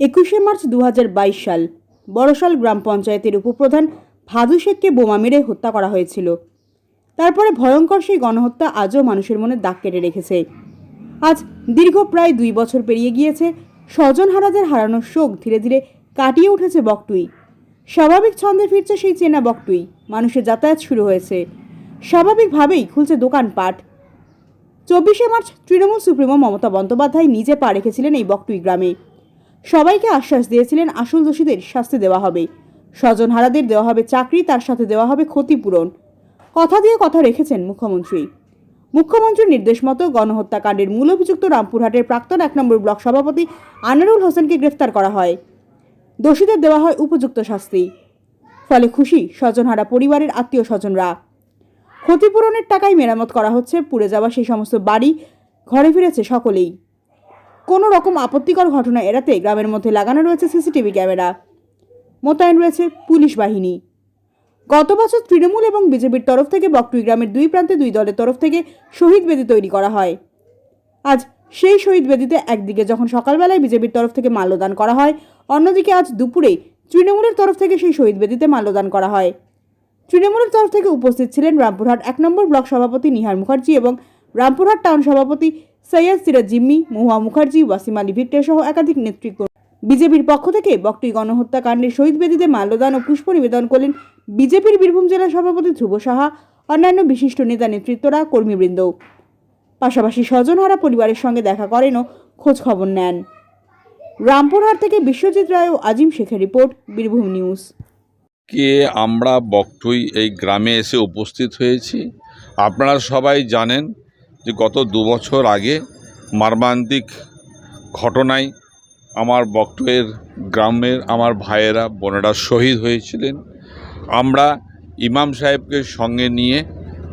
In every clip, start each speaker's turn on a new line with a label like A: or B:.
A: একুশে মার্চ দু হাজার বাইশ সাল, বড়শাল গ্রাম পঞ্চায়েতের উপপ্রধান ভাদু শেখকে বোমা মেরে হত্যা করা হয়েছিল। তারপরে ভয়ঙ্কর সেই গণহত্যা আজও মানুষের মনে দাগ কেটে রেখেছে। আজ দীর্ঘ প্রায় দুই বছর পেরিয়ে গিয়েছে, স্বজন স্বজনহারাদের হারানোর শোক ধীরে ধীরে কাটিয়ে উঠেছে বকটুই। স্বাভাবিক ছন্দে ফিরছে সেই চেনা বকটুই, মানুষের যাতায়াত শুরু হয়েছে। স্বাভাবিকভাবেই খুলছে দোকানপাট। চব্বিশে মার্চ তৃণমূল সুপ্রিমো মমতা বন্দ্যোপাধ্যায় নিজে পা রেখেছিলেন এই বকটুই গ্রামে। সবাইকে আশ্বাস দিয়েছিলেন আসল দোষীদের শাস্তি দেওয়া হবে। স্বজনহারাদের দেওয়া হবে চাকরি, তার সাথে দেওয়া হবে ক্ষতিপূরণ। কথা দিয়ে কথা রেখেছেন মুখ্যমন্ত্রী। মুখ্যমন্ত্রীর নির্দেশ মতো গণহত্যাকাণ্ডের মূল অভিযুক্ত রামপুরহাটের প্রাক্তন এক নম্বর ব্লক সভাপতি আনারুল হোসেনকে গ্রেফতার করা হয়। দোষীদের দেওয়া হয় উপযুক্ত শাস্তি। ফলে খুশি স্বজনহারা পরিবারের আত্মীয় স্বজনরা। ক্ষতিপূরণের টাকায় মেরামত করা হচ্ছে, পুড়ে যাওয়া সেই সমস্ত বাড়ি, ঘরে ফিরেছে সকলেই। কোনো রকম আপত্তিকর ঘটনা এড়াতে গ্রামের মধ্যে লাগানো রয়েছে সিসিটিভি ক্যামেরা। মোতায়েন রয়েছে পুলিশ বাহিনী। গত বছর তৃণমূল এবং বিজেপির তরফ থেকে বকটুই গ্রামের দুই প্রান্তে দুই দলের তরফ থেকে শহীদ বেদি তৈরি করা হয়। আজ সেই শহীদ বেদিতে একদিকে যখন সকালবেলায় বিজেপির তরফ থেকে মাল্যদান করা হয়, অন্যদিকে আজ দুপুরে তৃণমূলের তরফ থেকে সেই শহীদ বেদিতে মাল্যদান করা হয়। তৃণমূলের তরফ থেকে উপস্থিত ছিলেন রামপুরহাট এক নম্বর ব্লক সভাপতি নিহার মুখার্জি এবং রামপুরহাট টাউন সভাপতি সৈয়দ সিরাজ জিম্মি, মহুয়া মুখার্জি, ওয়াসিম আলী ভিক্টর সহ একাধিক নেতৃত্ব। বিজেপির পক্ষ থেকে বকটুই গণহত্যাকাণ্ডের শহীদ বেদিতে মাল্যদান ও পুষ্প নিবেদন করলেন বিজেপির বীরভূম জেলা সভাপতি ধ্রুব সাহা, অন্যান্য বিশিষ্ট নেতা নেতৃত্বরা কর্মীবৃন্দ পাশাপাশি স্বজনহারা পরিবারের সঙ্গে দেখা করেন ও খোঁজ খবর নেন। রামপুরহাট থেকে বিশ্বজিৎ রায় ও আজিম শেখের রিপোর্ট, বীরভূম নিউজ।
B: কে আমরা বকটুই এই গ্রামে এসে উপস্থিত হয়েছি? আপনারা সবাই জানেন যে গত দু বছর আগে মর্মান্তিক ঘটনায় আমার বকটুয়ের গ্রামের আমার ভাইয়েরা, বোনেরা শহীদ হয়েছিলেন। আমরা ইমাম সাহেবকে সঙ্গে নিয়ে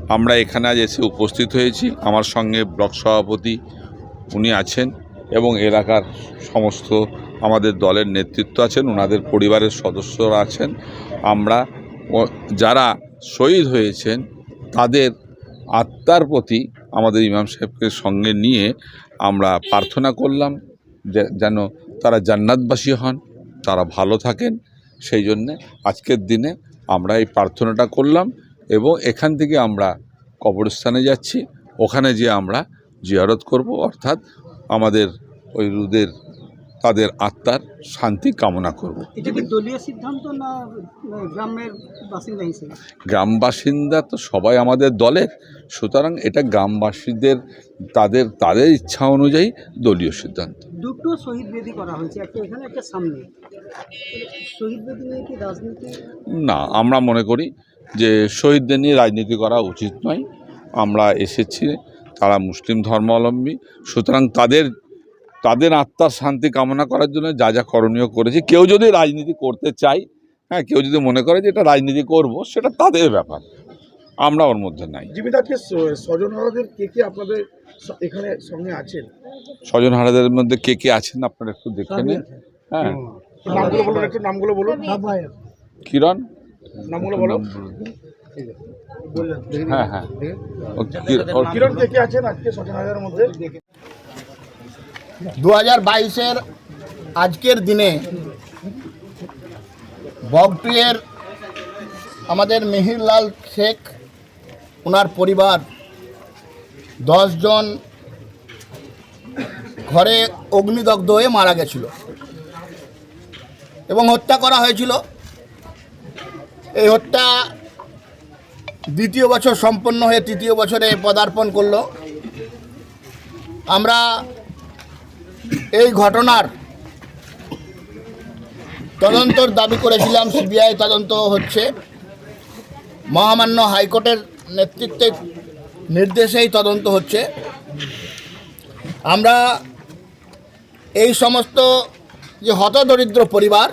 B: আমরা এখানে আজ এসে উপস্থিত হয়েছি। আমার সঙ্গে ব্লক সভাপতি উনি আছেন এবং এলাকার সমস্ত আমাদের দলের নেতৃত্ব আছেন ওনাদের পরিবারের সদস্যরা আছেন। আমরা যারা শহীদ হয়েছেন তাদের আত্মার প্রতি আমাদের ইমাম সাহেবকে সঙ্গে নিয়ে আমরা প্রার্থনা করলাম যেন তারা জান্নাতবাসী হন, তারা ভালো থাকেন। সেই জন্যে আজকের দিনে আমরা এই প্রার্থনাটা করলাম এবং এখান থেকে আমরা কবরস্থানে যাচ্ছি। ওখানে যে আমরা জিয়ারত করব। অর্থাৎ আমাদের ওই রুদের তাদের আত্মার শান্তি কামনা করব। গ্রাম বাসিন্দা তো সবাই আমাদের দলের সুতরাং এটা গ্রামবাসীদের তাদের তাদের ইচ্ছা অনুযায়ী দলীয় সিদ্ধান্ত।
C: দুটো শহীদ বেদি করা হয়েছে একটা এখানে একটা সামনে। শহীদ বেদি নিয়ে কি রাজনীতি?
B: না আমরা মনে করি যে শহীদদের নিয়ে রাজনীতি করা উচিত নয়। আমরা এসেছি তারা মুসলিম ধর্মাবলম্বী সুতরাং তাদের তাদের আত্মার শান্তি কামনা করার জন্য যা যা করণীয় করেছি। কেউ যদি রাজনীতি করতে চায় হ্যাঁ কেউ যদি মনে করে যে এটা রাজনীতি করব সেটা তাদের ব্যাপার। আমরা ওর মধ্যে নাই।
D: জীবিত স্বজনহারাদের কে কে আপনাদের এখানে সঙ্গে আছেন?
B: স্বজন হারাদের মধ্যে কে কে আছেন আপনারা একটু দেখে নিন। হ্যাঁ।
D: নামগুলো বলুন একটু নামগুলো বলুন।
B: কিরণ?
D: নামগুলো বলো
B: হ্যাঁ হ্যাঁ।
D: কিরণ কে কে আছেন আজকে স্বজনহারাদের মধ্যে?
E: দু হাজার বাইশের আজকের দিনে বগটুয়ের, আমাদের মিহিরলাল শেখ ওনার পরিবার দশজন ঘরে অগ্নিদগ্ধ হয়ে মারা গেছিল এবং হত্যা করা হয়েছিল। এই হত্যা দ্বিতীয় বছর সম্পন্ন হয়ে তৃতীয় বছরে পদার্পণ করল। আমরা এই ঘটনার তদন্তর দাবি করেছিলাম সিবিআই, তদন্ত হচ্ছে। মহামান্য হাইকোর্টের নেতৃত্বে নির্দেশেই তদন্ত হচ্ছে। আমরা এই সমস্ত যে হতদরিদ্র পরিবার,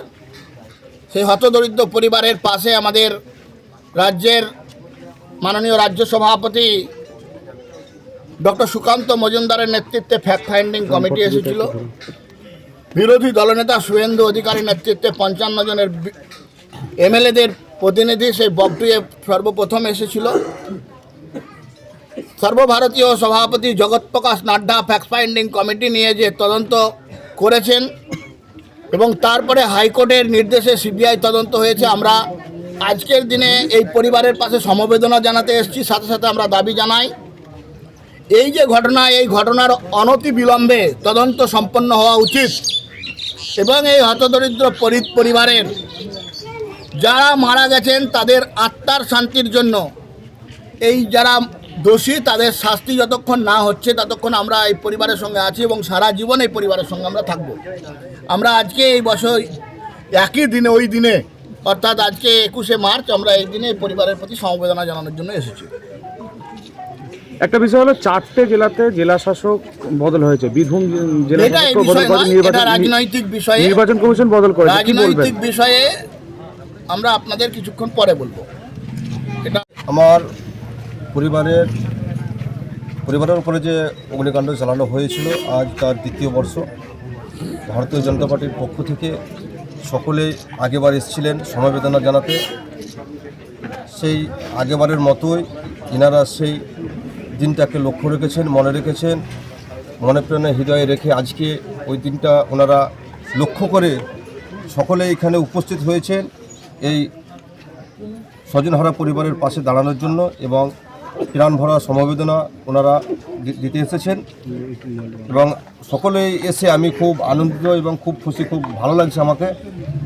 E: সেই হতদরিদ্র পরিবারের পাশে আমাদের রাজ্যের মাননীয় রাজ্য সভাপতি ডক্টর সুকান্ত মজুমদারের নেতৃত্বে ফ্যাক্ট ফাইন্ডিং কমিটি এসেছিল। বিরোধী দলনেতা শুভেন্দু অধিকারীর নেতৃত্বে পঞ্চান্ন জনের এমএলএদের প্রতিনিধি সেই বকটুয়ে সর্বপ্রথম এসেছিল। সর্বভারতীয় সভাপতি Jagatprakash Nadda fact finding committee নিয়ে যে তদন্ত করেছেন এবং তারপরে হাইকোর্টের নির্দেশে সিবিআই তদন্ত হয়েছে। আমরা আজকের দিনে এই পরিবারের পাশে সমবেদনা জানাতে এসেছি। সাথে সাথে আমরা দাবি জানাই এই যে ঘটনা, এই ঘটনার অনতি বিলম্বে তদন্ত সম্পন্ন হওয়া উচিত। এবং এই হতদরিদ্র পরি- পরিবারের যারা মারা গেছেন, তাদের আত্মার শান্তির জন্য, এই যারা দোষী, তাদের শাস্তি যতক্ষণ না হচ্ছে, ততক্ষণ আমরা এই পরিবারের সঙ্গে আছি এবং সারা জীবন এই পরিবারের সঙ্গে আমরা থাকব। আমরা আজকে এই বছর একই দিনে, ওই দিনে, অর্থাৎ আজকে একুশে মার্চ, আমরা এই দিনে পরিবারের প্রতি সমবেদনা জানানোর জন্য এসেছি।
F: একটা বিষয় হলো চারটে জেলাতে জেলা শাসক বদল হয়েছে। বীরভূম জেলা শাসক বদল নির্বাচন
E: রাজনৈতিক বিষয়ে
F: নির্বাচন কমিশন বদল করে কি
E: রাজনৈতিক বিষয়ে আমরা আপনাদের কিছুক্ষণ পরে বলব। এটা
G: আমার পরিবারের পরিবারের উপরে যে অগ্নিকাণ্ড চালানো হয়েছিল আজ তার দ্বিতীয় বর্ষ। ভারতীয় জনতা পার্টির পক্ষ থেকে সকলেই আগেবার এসেছিলেন সমবেদনা জানাতে। সেই আগেবারের মতোই এনারা সেই দিনটাকে লক্ষ্য রেখেছেন, মনে রেখেছেন, মনে প্রাণে হৃদয়ে রেখে আজকে ওই দিনটা ওনারা লক্ষ্য করে সকলে এখানে উপস্থিত হয়েছেন এই স্বজনহারা পরিবারের পাশে দাঁড়ানোর জন্য এবং প্রাণ ভরা সমবেদনা ওনারা দিতে এসেছেন এবং সকলেই এসে আমি খুব আনন্দিত এবং খুব খুশি, খুব ভালো লাগছে আমাকে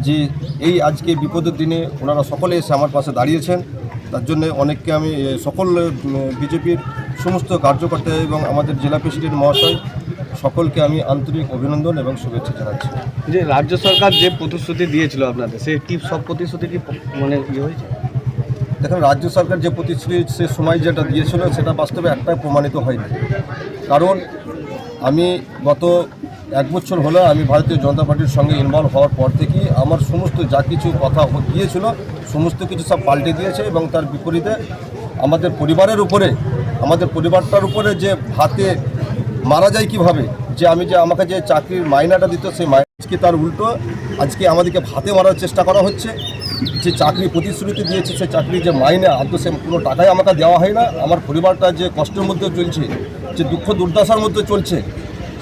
G: যে এই আজকে বিপদের দিনে ওনারা সকলে এসে আমার পাশে দাঁড়িয়েছেন। তার জন্য অনেককে আমি সকল বিজেপির সমস্ত কার্যকর্তা এবং আমাদের জেলা প্রেসিডেন্ট মহাশয় সকলকে আমি আন্তরিক অভিনন্দন এবং শুভেচ্ছা জানাচ্ছি।
H: যে রাজ্য সরকার যে প্রতিশ্রুতি দিয়েছিল আপনাদের সেই টিপ সব প্রতিশ্রুতি কি মানে ইয়ে হয়েছে?
G: দেখুন রাজ্য সরকার যে প্রতিশ্রুতি সে সময় যেটা দিয়েছিল সেটা বাস্তবে একটাই প্রমাণিত হয়নি। কারণ আমি গত এক বছর হলো আমি ভারতীয় জনতা পার্টির সঙ্গে ইনভলভ হওয়ার পর থেকেই আমার সমস্ত যা কিছু কথা গিয়েছিল সমস্ত কিছু সব পাল্টে দিয়েছে এবং তার বিপরীতে আমাদের পরিবারের উপরে আমাদের পরিবারটার উপরে যে ভাতে মারা যায় কীভাবে, যে আমি যে আমাকে যে চাকরির মাইনাটা দিত সেই মাইনা আজকে তার উল্টো, আজকে আমাদেরকে ভাতে মারার চেষ্টা করা হচ্ছে। যে চাকরি প্রতিশ্রুতি দিয়েছে, সে চাকরি যে মাইনে আদৌ সে কোনো টাকাই আমাকে দেওয়া হয় না। আমার পরিবারটা যে কষ্টের মধ্যে চলছে, যে দুঃখ দুর্দশার মধ্যে চলছে,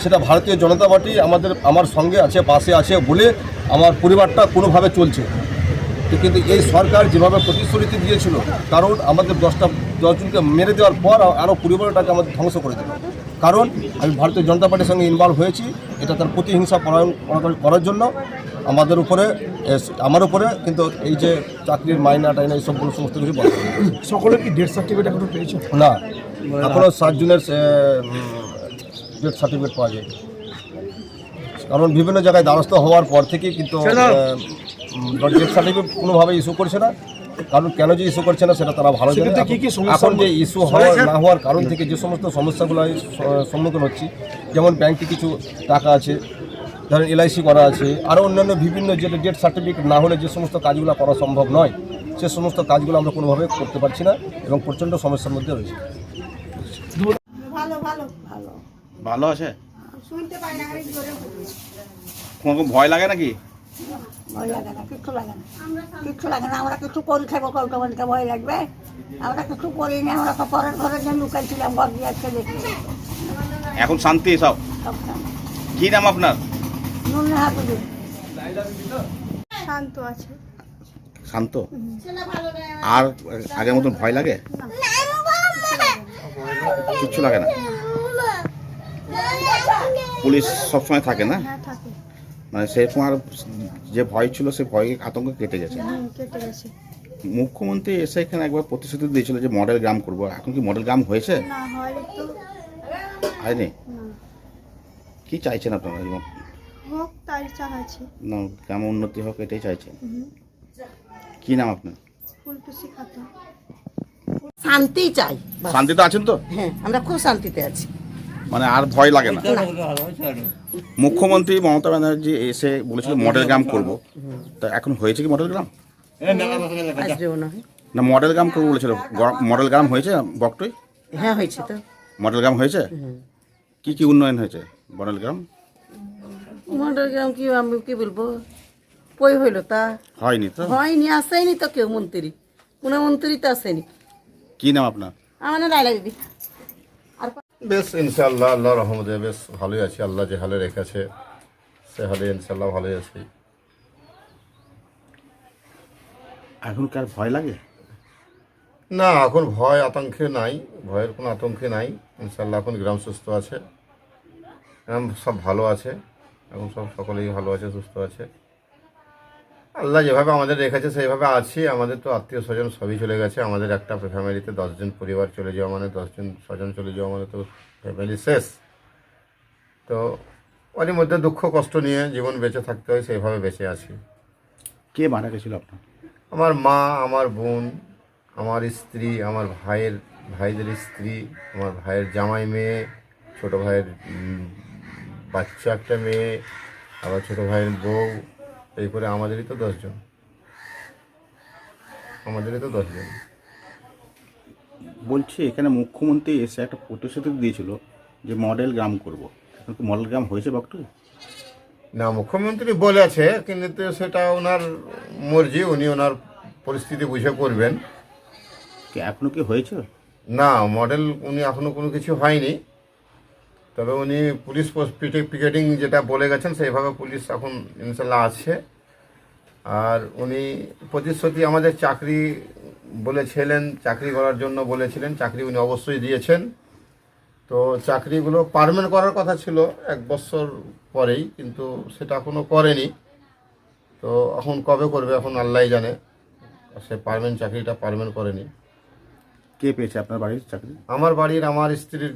G: সেটা ভারতীয় জনতা পার্টি আমাদের, আমার সঙ্গে আছে, পাশে আছে বলে আমার পরিবারটা কোনোভাবে চলছে। তো কিন্তু এই সরকার যেভাবে প্রতিশ্রুতি দিয়েছিল কারণ আমাদের দশটা দশজনকে মেরে দেওয়ার পর আরও পরিবারটাকে আমাদের ধ্বংস করে দিল। কারণ আমি ভারতীয় জনতা পার্টির সঙ্গে ইনভলভ হয়েছি এটা তার প্রতিহিংসা পরায়ণ করার জন্য। আমাদের উপরে আমার উপরে কিন্তু এই যে চাকরির মাইনা টাইনা এই সবগুলো সমস্ত কিছু বন্ধ দিয়েছে।
D: কি ডেথ সার্টিফিকেট এখনও পেয়েছে?
G: না এখনও সাত জুনের ডেথ সার্টিফিকেট পাওয়া যায় কারণ বিভিন্ন জায়গায় দ্বারস্থ হওয়ার পর থেকে কিন্তু ডেথ সার্টিফিকেট কোনোভাবে ইস্যু করছে না। কারণ কেন যে ইস্যু করছে না সেটা তারা ভালো জানে।
D: সেক্ষেত্রে কি কি
G: এখন- যে ইস্যু হওয়ার না হওয়ার কারণ থেকে যে সমস্ত সমস্যাগুলো সম্মুখীন হচ্ছি যেমন ব্যাংকে কিছু টাকা আছে ধরেন এলআইসি করা আছে আরও অন্যান্য বিভিন্ন যেটা ডেথ সার্টিফিকেট না হলে যে সমস্ত কাজগুলো করা সম্ভব নয় সে সমস্ত কাজগুলো আমরা কোনোভাবে করতে পারছি না এবং প্রচণ্ড সমস্যার মধ্যে রয়েছে।
I: ভালো ভালো ভালো।
J: ভালো আছে?
I: শুনতে পাই না খালি জোরে বলি।
J: কোনো ভয় লাগে নাকি?
I: ভয় লাগে না কিচ্ছু লাগে না। কিচ্ছু লাগে না আমরা কিছু করি খাব কলকা বলতে ভয় লাগবে। আমরা কিছু করি না আমরা তো পরের ঘরে যে লুকাইছিলাম ঘর দিয়ে আজকে দেখি।
J: এখন শান্তি সব। কি নাম আপনার?
K: শান্ত আছে।
J: শান্ত? আর আগের মতন ভয় লাগে? কিচ্ছু লাগে না। পুলিশ সবসময় থাকে না?
K: হ্যাঁ থাকে।
J: মানে সেরকম আর যে ভয় ছিল সে ভয় আতঙ্ক কেটে গেছে।
K: কেটে গেছে।
J: মুখ্যমন্ত্রী এসে এখানে একবার প্রতিশ্রুতি দিয়েছিল যে মডেল গ্রাম করব। এখন কি মডেল গ্রাম হয়েছে?
K: না হয় তো।
J: হয়নি? কি চাইছেন আপনারা? এবং
K: হোক তাই চাহাচ্ছি
J: না গ্রাম উন্নতি হোক এটাই চাইছেন?
K: হুম।
J: কি নাম আপনার?
L: শান্তি চাই বাস।
J: শান্তিতে আছেন তো?
L: হ্যাঁ আমরা খুব শান্তিতে আছি।
J: মানে আর ভয় লাগে না। মুখ্যমন্ত্রী মমতা ব্যানার্জি এসে বলেছিল মডেল গ্রাম করব। তা এখন হয়েছে কি মডেল গ্রাম? না মডেল গ্রাম করব বলেছিল। মডেল গ্রাম হয়েছে বকটই
L: হ্যাঁ হয়েছে তো।
J: মডেল গ্রাম হয়েছে? কি কি উন্নয়ন হয়েছে মডেল গ্রাম?
L: মডেল গ্রাম কি আমি কি বলব? কই হইল তা?
J: হয়নি তো।
L: হয়নি আসেনি তো কেউ মন্ত্রী। কোনো মন্ত্রী তো আসেনি
J: কি নাম আপনার?
L: আমার না লাইলা দিদি
G: বেশ ইনশাআল্লাহ আল্লাহ রহমতে বেশ ভালোই আছি। আল্লাহ যে হালে রেখেছে
M: সে হালে ইনশাল্লাহ ভালোই আছি।
J: এখন কার ভয় লাগে?
M: না এখন ভয় আতঙ্কে নাই ভয়ের কোনো আতঙ্কে নাই। ইনশাল্লাহ এখন গ্রাম সুস্থ আছে। গ্রাম সব ভালো আছে। এখন সব সকলেই ভালো আছে সুস্থ আছে। আল্লাহ যেভাবে আমাদের রেখেছে সেইভাবে আছি। আমাদের তো আত্মীয় স্বজন সবই চলে গেছে। আমাদের একটা ফ্যামিলিতে দশজন পরিবার চলে যাওয়া মানে দশজন স্বজন চলে যাওয়া মানে তো ফ্যামিলি শেষ। তো ওরই মধ্যে দুঃখ কষ্ট নিয়ে জীবন বেঁচে থাকতে হয় সেইভাবে বেঁচে আছি।
J: কে মারা গেছিল আপনার?
M: আমার মা আমার বোন আমার স্ত্রী আমার ভাইয়ের ভাইদের স্ত্রী আমার ভাইয়ের জামাই মেয়ে ছোট ভাইয়ের বাচ্চা একটা মেয়ে আবার ছোট ভাইয়ের বউ এই করে আমাদেরই তো দশজন। আমাদেরই তো দশজন।
J: বলছি এখানে মুখ্যমন্ত্রী এসে একটা প্রতিশ্রুতি দিয়েছিল যে মডেল গ্রাম করব। এখন কি মডেল গ্রাম হয়েছে বকটু
M: না মুখ্যমন্ত্রী বলেছে কিন্তু সেটা ওনার মর্জি উনি ওনার পরিস্থিতি বুঝে করবেন।
J: কি এখনও কি হয়েছে?
M: না মডেল উনি এখনও কোনো কিছু হয়নি। তবে উনি পুলিশ পিকেটিং যেটা বলে গেছেন সেইভাবে পুলিশ এখন ইনশাল্লাহ আছে। আর উনি প্রতিশ্রুতি আমাদের চাকরি বলেছিলেন চাকরি করার জন্য বলেছিলেন চাকরি উনি অবশ্যই দিয়েছেন। তো চাকরিগুলো পারমেন্ট করার কথা ছিল এক বছর পরেই কিন্তু সেটা এখনও করেনি। তো এখন কবে করবে এখন আল্লাহ জানে। সে পারমেন্ট চাকরিটা পারমেন্ট করেনি।
J: কে পেয়েছে আপনার বাড়ির চাকরি?
M: আমার বাড়ির আমার স্ত্রীর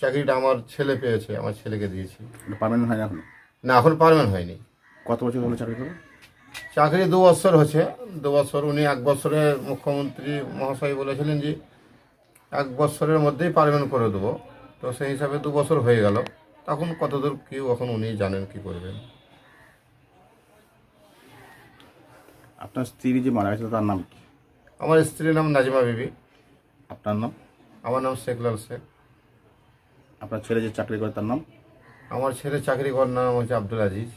M: চাকরিটা আমার ছেলে পেয়েছে আমার ছেলেকে দিয়েছি।
J: পারমানেন্ট হয় না এখনও?
M: না এখন পারমেন্ট হয়নি।
J: কত বছর হলো চাকরি করে
M: চাকরি দু বছর হচ্ছে। দু বছর উনি এক বছরে মুখ্যমন্ত্রী মহাশয় বলেছিলেন যে এক বছরের মধ্যেই পারমেন্ট করে দেবো। তো সেই হিসাবে দু বছর হয়ে গেল। তখন কতদূর কি এখন উনি জানেন কি করবেন।
J: আপনার স্ত্রী যে মারা গেছিল তার নাম কি?
M: আমার স্ত্রীর নাম নাজিমা বিবি।
J: আপনার নাম?
M: আমার নাম শেখলাল শেখ।
J: আপনার ছেলে যে চাকরি করে তার নাম?
M: আমার ছেলে চাকরি করার নাম হচ্ছে আব্দুল আজিজ।